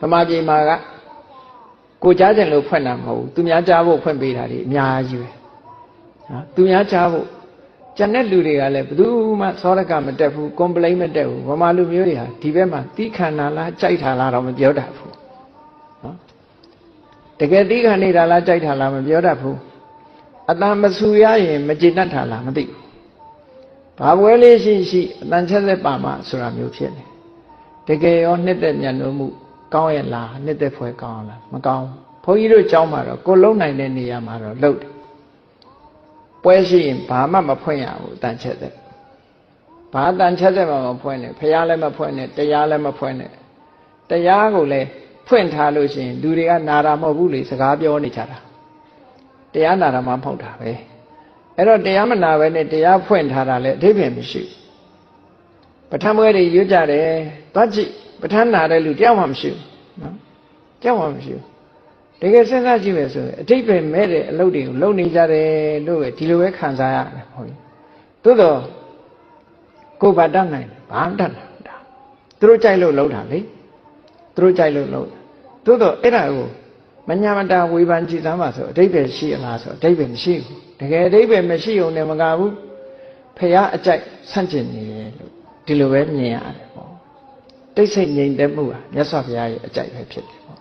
ဗမာပြည်မှာကကိုကြားကျင်လို့ဖွင့်တာမဟုတ်ဘူးသူများကြားဖို့ဖွင့်ပေးတာဒီအများကြီးပဲနော်သူများကြားဖို့ကျန်တဲ့လူတွေကလည်းဘယ်သူမှသောရကမတက်ဘူးကွန်ပလိန်မတက်ဘူးဗမာလူမျိုးတွေဟာဒီဘက်မှာတီးခန္ဓာလားကြိုက်တာလားတော့မပြောတတ်ဘူးနော်တကယ်တီးခန္နေတာလားကြိုက်တာလားမပြောတတ်ဘူးအတန်မဆူရရင်မကျေနပ်တာလားမသိဘူးဘာပွဲလေးရှိရှိအတန်ချက်သက်ပါမှဆိုတာမျိုးဖြစ်နေ တကယ်ရောနှစ်သက်ညံ့လို့မှုကောင်းရဲ့လားနှစ်သက်ဖွယ်ကောင်းလားမကောင်းဘုန်းကြီးတို့ကျောင်းမှာတော့ကိုလုံးနိုင်တဲ့နေရာမှာတော့လုပ်တယ်ပွဲရှိရင်ဘာမှမဖွင့်ရဘူးတန်ချက်သက်ဘာတန်ချက်သက်မှမဖွင့်နဲ့ဖះလည်းမဖွင့်နဲ့တရားလည်းမဖွင့်နဲ့တရားကိုလည်းဖွင့်ထားလို့ရှိရင်လူတွေကနာတာမဟုတ်ဘူးလေစကားပြောနေကြတာတရားနာတာမှမဟုတ်တာပဲအဲ့တော့တရားမနာပဲနဲ့တရားဖွင့်ထားတာလည်းအဓိပ္ပာယ်မရှိဘူး ပဋ္ဌာန်းပွဲတွေရွတ်ကြတယ်သွားကြည့်ပဋ္ဌာန်းနာတဲ့လူတယောက်မှမရှိဘူးနော်တယောက်မှမရှိဘူးတကယ်စဉ်းစားကြည့်မယ်ဆိုရင်အဓိပ္ပာယ်မဲ့တဲ့အလုပ်တွေကိုလုပ်နေကြတယ်လို့ပဲဒီလိုပဲခံစားရတယ်ဟုတ်ပြီသို့တော့ကိုယ်ဘာတတ်နိုင်လဲဘာတတ်နိုင်ဒါသူတို့ကြိုက်လို့လုပ်တာလေသူတို့ကြိုက်လို့လုပ်တာသို့တော့အဲ့ဒါကိုမညာမတာဝေဖန်ကြည့်သမ်းပါဆိုအဓိပ္ပာယ်ရှိရလားဆိုအဓိပ္ပာယ်မရှိဘူးတကယ်အဓိပ္ပာယ်မရှိုံနဲ့မကဘူးဖះအကြိုက်ဆန့်ကျင်နေတယ်လို့ ဒီလိုပဲမြင်ရတယ်ပေါ့တိတ်ဆိတ်ငြိမ်သက်မှုဟာမြတ်စွာဘုရားရဲ့အကြိုက်ပဲဖြစ်တယ်ပေါ့